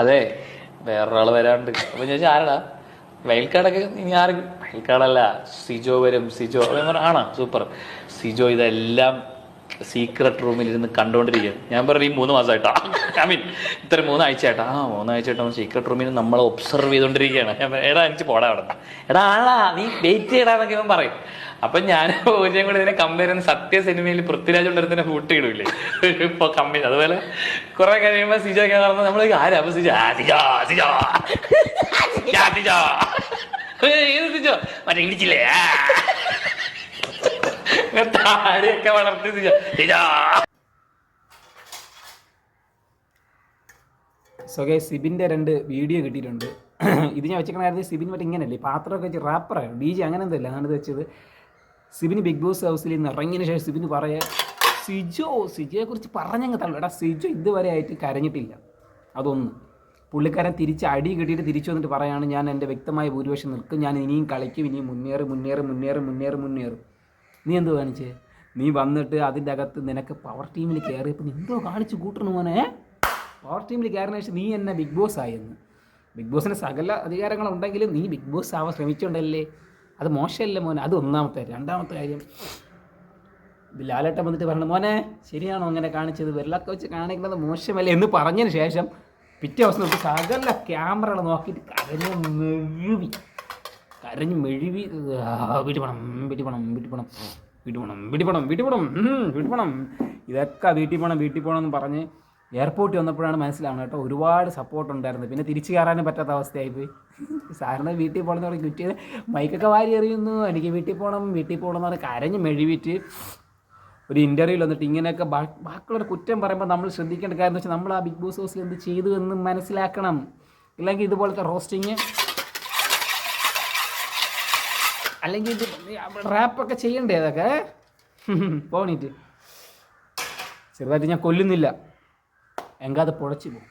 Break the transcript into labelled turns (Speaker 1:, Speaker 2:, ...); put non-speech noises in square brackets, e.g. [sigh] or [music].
Speaker 1: അതെ വേറൊരാൾ വരാണ്ട് അപ്പൊ ഞാൻ ആരടാ? വയൽക്കാടൊക്കെ ഇനി ആരും വയൽക്കാടല്ല സിജോ വരും. സിജോ ഞാൻ ആണോ സൂപ്പർ സിജോ ഇതെല്ലാം സീക്രട്ട് റൂമിൽ ഇരുന്ന് കണ്ടുകൊണ്ടിരിക്കുക ഞാൻ പറഞ്ഞു ഈ മൂന്ന് മാസമായിട്ടാ ഐ മീൻ ഇത്ര മൂന്നാഴ്ചയായിട്ടാ. ആ മൂന്നാഴ്ചയായിട്ട് അവൻ സീക്രട്ട് റൂമിൽ നമ്മളെ ഒബ്സർവ് ചെയ്തുകൊണ്ടിരിക്കുകയാണ് എടാ എനിക്ക് പോടാ അവിടെ എടാ ആളാ നീ വെയിറ്റ് ചെയ്യടാന്നൊക്കെ ഇവൻ പറയും. അപ്പൊ ഞാൻ ഓജയും [laughs] കൂടെ ഇതിനെ കമ്പയർ ചെയ്യുന്ന സത്യ സിനിമയിൽ പൃഥ്വിരാജ് കൊണ്ടിരുന്ന ഫൂട്ട് ഇടൂലേ? [laughs] ഇപ്പൊ കമ്പനി അതുപോലെ കുറെ കഴിയുമ്പോ സിജോ ഒക്കെ പറഞ്ഞാൽ നമ്മൾ ആരാ? അപ്പൊ സിജോ ആ സിജോ സിജോ. [laughs] ആ, സിജോ. ഏയ്, ഏത് സിജോ? മറ്റേ ഇടിച്ചില്ലേ? താടിയൊക്കെ വളർത്തി സിജോ. സിജോ.
Speaker 2: സോ ഗൈസ് സിബിന്റെ രണ്ട് വീഡിയോ കിട്ടിയിട്ടുണ്ട്. [clears throat] ഇത് ഞാൻ വെച്ചിരിക്കണായിരുന്നു സിബിൻ മറ്റേ ഇങ്ങനെയല്ലേ പാത്രമൊക്കെ വെച്ച് റാപ്പറാണ് ഡി ജി അങ്ങനെ എന്തല്ല ഞാനത് വെച്ചത്. സിബിന് ബിഗ് ബോസ് ഹൗസിൽ നിന്ന് ഇറങ്ങിയതിന് ശേഷം സിബിന് പറയാ സിജോ സിജോയെ കുറിച്ച് പറഞ്ഞങ്ങ് തള്ളു എടാ സിജോ ഇതുവരെ ആയിട്ട് കരഞ്ഞിട്ടില്ല. അതൊന്ന്. പുള്ളിക്കാരൻ തിരിച്ച് അടി കിട്ടിയിട്ട് തിരിച്ചു വന്നിട്ട് പറയാണ് ഞാൻ എന്റെ വ്യക്തമായ ഭൂരിപക്ഷം നിൽക്കും. ഞാൻ ഇനിയും കളിക്കും. ഇനിയും മുന്നേറി മുന്നേറി മുന്നേറി മുന്നേറി മുന്നേറും. നീ എന്തോ കാണിച്ചേ? നീ വന്നിട്ട് അതിന്റെ അകത്ത് നിനക്ക് പവർ ടീമിൽ കയറിയപ്പോൾ നീ എന്തോ കാണിച്ച് കൂട്ടണു മോനെ. പവർ ടീമിൽ കയറിന ശേഷം നീ എന്നെ ബിഗ് ബോസ് ആയെന്ന്. ബിഗ് ബോസിന് സകല അധികാരങ്ങളുണ്ടെങ്കിലും നീ ബിഗ് ബോസ് ആവാൻ ശ്രമിച്ചുകൊണ്ടല്ലേ അത് മോശമല്ല മോനെ അത് ഒന്നാമത്തെ കാര്യം. രണ്ടാമത്തെ കാര്യം ഇത് ലാലേട്ടൻ വന്നിട്ട് പറഞ്ഞു മോനെ ശരിയാണോ അങ്ങനെ കാണിച്ചത്? വെള്ളമൊക്കെ വെച്ച് കാണിക്കുന്നത് മോശമല്ലേ? എന്ന് പറഞ്ഞതിന് ശേഷം പിറ്റേ ദിവസം നോക്കി സകല ക്യാമറകൾ നോക്കിയിട്ട് കരഞ്ഞ് മെഴുവി കരഞ്ഞ് മെഴുവി വീട്ടിൽ വീട്ടിൽ പോണം വീട്ടിൽ പോണം വീട്ടിൽ പോണം വീട്ടിൽ പോണം വീട്ടിൽ പോണം വീട്ടിൽ പോണം ഇതൊക്കെ വീട്ടിൽ പോണം വീട്ടിൽ പോകണം എന്ന് പറഞ്ഞ് എയർപോർട്ടിൽ വന്നപ്പോഴാണ് മനസ്സിലാവുന്നത് കേട്ടോ ഒരുപാട് സപ്പോർട്ട് ഉണ്ടായിരുന്നു. പിന്നെ തിരിച്ചു കയറാനും പറ്റാത്ത അവസ്ഥയായിപ്പോയി. സാറിന് വീട്ടിൽ പോകണം എന്ന് പറഞ്ഞ് കുറ്റി മൈക്കൊക്കെ വാരി എറിയുന്നു. എനിക്ക് വീട്ടിൽ പോകണം വീട്ടിൽ പോകണം എന്ന് പറഞ്ഞ് കരഞ്ഞ് മെഴുവിറ്റ് ഒരു ഇന്റർവ്യൂവിൽ വന്നിട്ട് ഇങ്ങനെയൊക്കെ ബാ- ബാക്കിയുള്ളവർ കുറ്റം പറയുമ്പോൾ നമ്മൾ ശ്രദ്ധിക്കേണ്ട കാര്യം എന്ന് വെച്ചാൽ നമ്മൾ ആ ബിഗ് ബോസ് ഹൗസിൽ എന്ത് ചെയ്തു എന്ന് മനസ്സിലാക്കണം. ഇല്ലെങ്കിൽ ഇതുപോലത്തെ റോസ്റ്റിങ് അല്ലെങ്കിൽ ഇത് റാപ്പൊക്കെ ചെയ്യണ്ടേ അതൊക്കെ? പോണീറ്റ് ചെറുതായിട്ട് ഞാൻ കൊല്ലുന്നില്ല. எங்காவது பொழைச்சிப்போம்